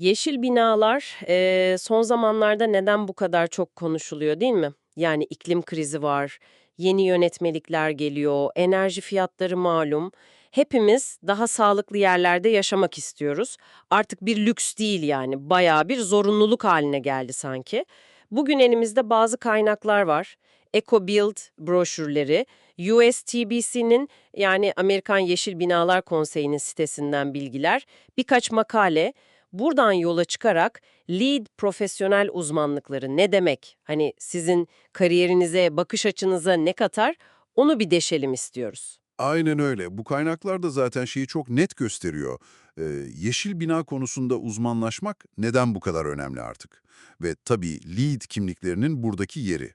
Yeşil binalar eee, son zamanlarda neden bu kadar çok konuşuluyor değil mi? Yani iklim krizi var, yeni yönetmelikler geliyor, enerji fiyatları malum. Hepimiz daha sağlıklı yerlerde yaşamak istiyoruz. Artık bir lüks değil yani, bayağı bir zorunluluk haline geldi sanki. Bugün elimizde bazı kaynaklar var. EcoBuild broşürleri, USTBC'nin yani Amerikan Yeşil Binalar Konseyi'nin sitesinden bilgiler, birkaç makale, Buradan yola çıkarak lead profesyonel uzmanlıkları ne demek? Hani sizin kariyerinize, bakış açınıza ne katar? Onu bir deşelim istiyoruz. Aynen öyle. Bu kaynaklar da zaten şeyi çok net gösteriyor. Ee, yeşil bina konusunda uzmanlaşmak neden bu kadar önemli artık? Ve tabii LEED kimliklerinin buradaki yeri.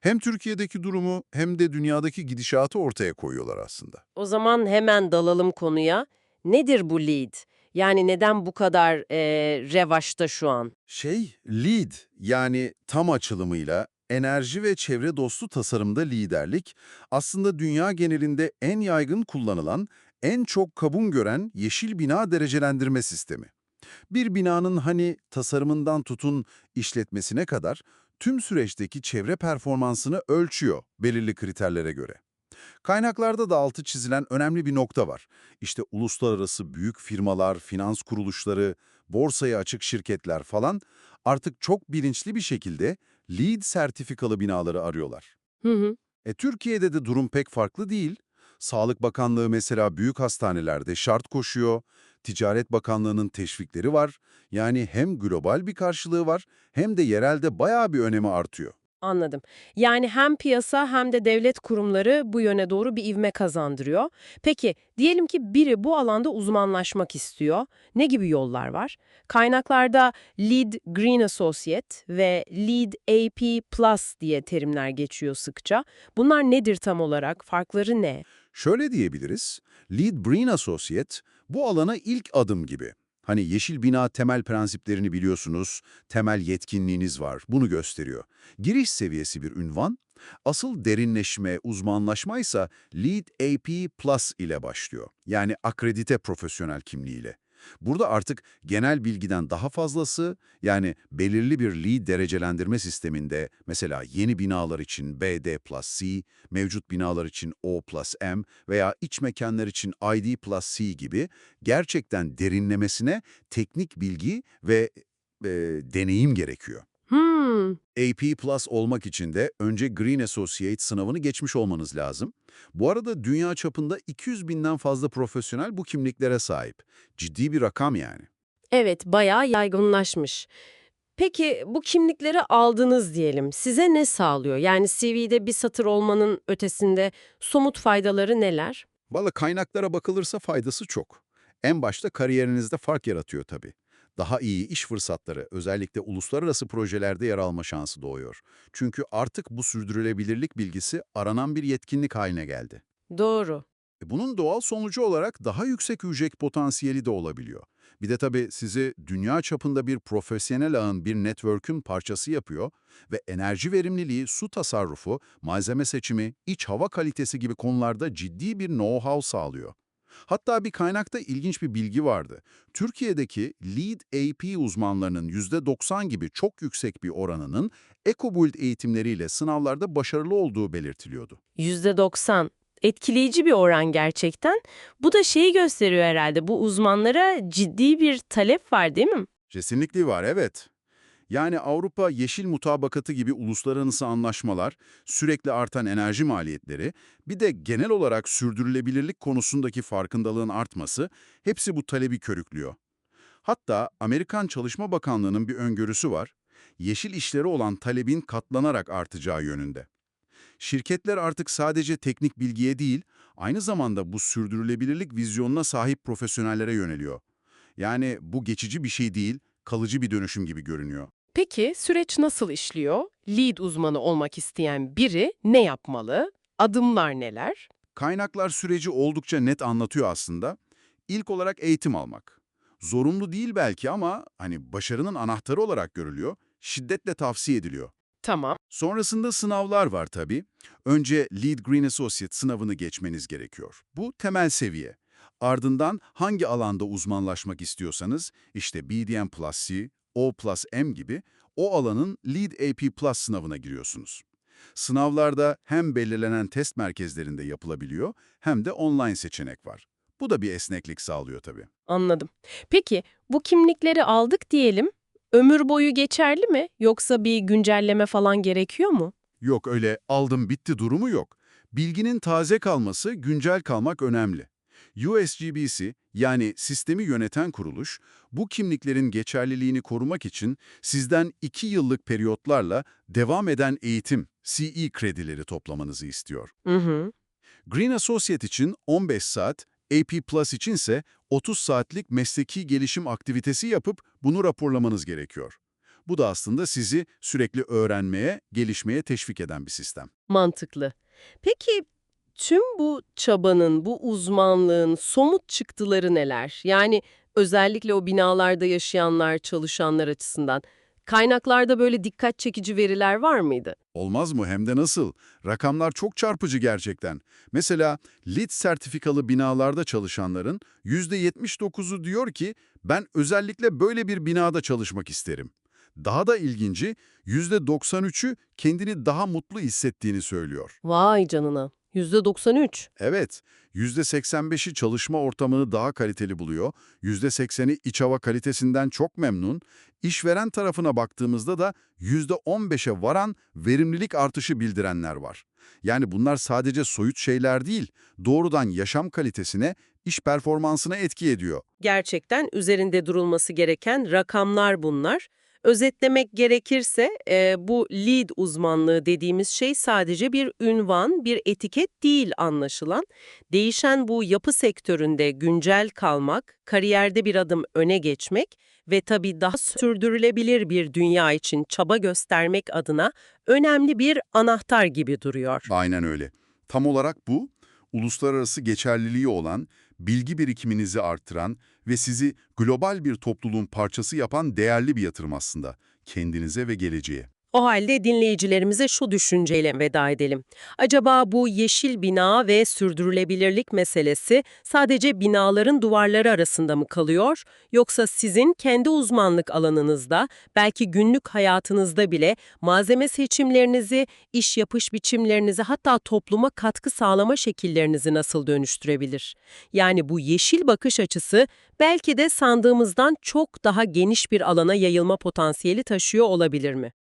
Hem Türkiye'deki durumu hem de dünyadaki gidişatı ortaya koyuyorlar aslında. O zaman hemen dalalım konuya. Nedir bu lead? Yani neden bu kadar eee revaçta şu an? Şey, LEED yani tam açılımıyla enerji ve çevre dostu tasarımda liderlik aslında dünya genelinde en yaygın kullanılan, en çok kabul gören yeşil bina derecelendirme sistemi. Bir binanın hani tasarımından tutun işletmesine kadar tüm süreçteki çevre performansını ölçüyor belirli kriterlere göre. Kaynaklarda da altı çizilen önemli bir nokta var. İşte uluslararası büyük firmalar, finans kuruluşları, borsaya açık şirketler falan artık çok bilinçli bir şekilde LEED sertifikalı binaları arıyorlar. Hı hı. E Türkiye'de de durum pek farklı değil. Sağlık Bakanlığı mesela büyük hastanelerde şart koşuyor, Ticaret Bakanlığı'nın teşvikleri var. Yani hem global bir karşılığı var hem de yerelde bayağı bir önemi artıyor. Anladım. Yani hem piyasa hem de devlet kurumları bu yöne doğru bir ivme kazandırıyor. Peki, diyelim ki biri bu alanda uzmanlaşmak istiyor. Ne gibi yollar var? Kaynaklarda Lead Green Associate ve Lead AP Plus diye terimler geçiyor sıkça. Bunlar nedir tam olarak? Farkları ne? Şöyle diyebiliriz, Lead Green Associate bu alana ilk adım gibi. Hani yeşil bina temel prensiplerini biliyorsunuz, temel yetkinliğiniz var, bunu gösteriyor. Giriş seviyesi bir ünvan, asıl derinleşme, uzmanlaşma ise Lead AP Plus ile başlıyor. Yani akredite profesyonel kimliğiyle. Burada artık genel bilgiden daha fazlası, yani belirli bir LEED derecelendirme sisteminde mesela yeni binalar için BD plus C, mevcut binalar için O plus M veya iç mekanlar için ID plus C gibi gerçekten derinlemesine teknik bilgi ve e, deneyim gerekiyor. Hmm, AP Plus olmak için de önce Green Associate sınavını geçmiş olmanız lazım. Bu arada dünya çapında 200 binden fazla profesyonel bu kimliklere sahip. Ciddi bir rakam yani. evet, bayağı yaygınlaşmış. Peki bu kimlikleri aldınız diyelim. Size ne sağlıyor? Yani CV'de bir satır olmanın ötesinde somut faydaları neler? Valla kaynaklara bakılırsa faydası çok. En başta kariyerinizde fark yaratıyor tabii. Daha iyi iş fırsatları, özellikle uluslararası projelerde yer alma şansı doğuyor. Çünkü artık bu sürdürülebilirlik bilgisi aranan bir yetkinlik haline geldi. Doğru. E, Bunun doğal sonucu olarak daha yüksek ücret potansiyeli de olabiliyor. Bir de tabii sizi dünya çapında bir profesyonel ağın, bir network'ün parçası yapıyor ve enerji verimliliği, su tasarrufu, malzeme seçimi, iç hava kalitesi gibi konularda ciddi bir know-how sağlıyor. Hatta bir kaynakta ilginç bir bilgi vardı. Türkiye'deki LEED AP uzmanlarının %90 gibi çok yüksek bir oranının EcoBuild eğitimleriyle sınavlarda başarılı olduğu belirtiliyordu. %90. Etkileyici bir oran gerçekten. Bu da şeyi gösteriyor herhalde. Bu uzmanlara ciddi bir talep var değil mi? Kesinlikle var, evet. Yani Avrupa Yeşil Mutabakatı gibi uluslararası anlaşmalar, sürekli artan enerji maliyetleri, bir de genel olarak sürdürülebilirlik konusundaki farkındalığın artması hepsi bu talebi körüklüyor. Hatta Amerikan Çalışma Bakanlığı'nın bir öngörüsü var, yeşil işleri olan talebin katlanarak artacağı yönünde. Şirketler artık sadece teknik bilgiye değil, aynı zamanda bu sürdürülebilirlik vizyonuna sahip profesyonellere yöneliyor. Yani bu geçici bir şey değil, kalıcı bir dönüşüm gibi görünüyor. Peki süreç nasıl işliyor? Lead uzmanı olmak isteyen biri ne yapmalı? Adımlar neler? Kaynaklar süreci oldukça net anlatıyor aslında. İlk olarak eğitim almak. Zorunlu değil belki ama hani başarının anahtarı olarak görülüyor, şiddetle tavsiye ediliyor. Tamam. Sonrasında sınavlar var tabii. Önce Lead Green Associate sınavını geçmeniz gerekiyor. Bu temel seviye. Ardından hangi alanda uzmanlaşmak istiyorsanız, işte BDM plus C, O plus M gibi o alanın Lead AP Plus sınavına giriyorsunuz. Sınavlarda hem belirlenen test merkezlerinde yapılabiliyor hem de online seçenek var. Bu da bir esneklik sağlıyor tabii. Anladım. Peki bu kimlikleri aldık diyelim. Ömür boyu geçerli mi yoksa bir güncelleme falan gerekiyor mu? Yok öyle aldım bitti durumu yok. Bilginin taze kalması, güncel kalmak önemli. USGBC yani sistemi yöneten kuruluş, bu kimliklerin geçerliliğini korumak için sizden 2 yıllık periyotlarla devam eden eğitim, CE kredileri toplamanızı istiyor. Hı hı. Green Associate için 15 saat, AP Plus içinse 30 saatlik mesleki gelişim aktivitesi yapıp bunu raporlamanız gerekiyor. Bu da aslında sizi sürekli öğrenmeye, gelişmeye teşvik eden bir sistem. Mantıklı. Peki tüm bu çabanın, bu uzmanlığın somut çıktıları neler? Yani özellikle o binalarda yaşayanlar, çalışanlar açısından kaynaklarda böyle dikkat çekici veriler var mıydı? Olmaz mı? Hem de nasıl? Rakamlar çok çarpıcı gerçekten. Mesela LEED sertifikalı binalarda çalışanların %79'u diyor ki ben özellikle böyle bir binada çalışmak isterim. Daha da ilginci %93'ü kendini daha mutlu hissettiğini söylüyor. Vay canına. %93. Evet, %85'i çalışma ortamını daha kaliteli buluyor, %80'i iç hava kalitesinden çok memnun, işveren tarafına baktığımızda da %15'e varan verimlilik artışı bildirenler var. Yani bunlar sadece soyut şeyler değil, doğrudan yaşam kalitesine, iş performansına etki ediyor. Gerçekten üzerinde durulması gereken rakamlar bunlar. Özetlemek gerekirse e, bu lead uzmanlığı dediğimiz şey sadece bir ünvan, bir etiket değil anlaşılan. Değişen bu yapı sektöründe güncel kalmak, kariyerde bir adım öne geçmek ve tabii daha sürdürülebilir bir dünya için çaba göstermek adına önemli bir anahtar gibi duruyor. Aynen öyle. Tam olarak bu, uluslararası geçerliliği olan, bilgi birikiminizi arttıran ve sizi global bir topluluğun parçası yapan değerli bir yatırım aslında. Kendinize ve geleceğe. O halde dinleyicilerimize şu düşünceyle veda edelim. Acaba bu yeşil bina ve sürdürülebilirlik meselesi sadece binaların duvarları arasında mı kalıyor? Yoksa sizin kendi uzmanlık alanınızda, belki günlük hayatınızda bile malzeme seçimlerinizi, iş yapış biçimlerinizi hatta topluma katkı sağlama şekillerinizi nasıl dönüştürebilir? Yani bu yeşil bakış açısı belki de sandığımızdan çok daha geniş bir alana yayılma potansiyeli taşıyor olabilir mi?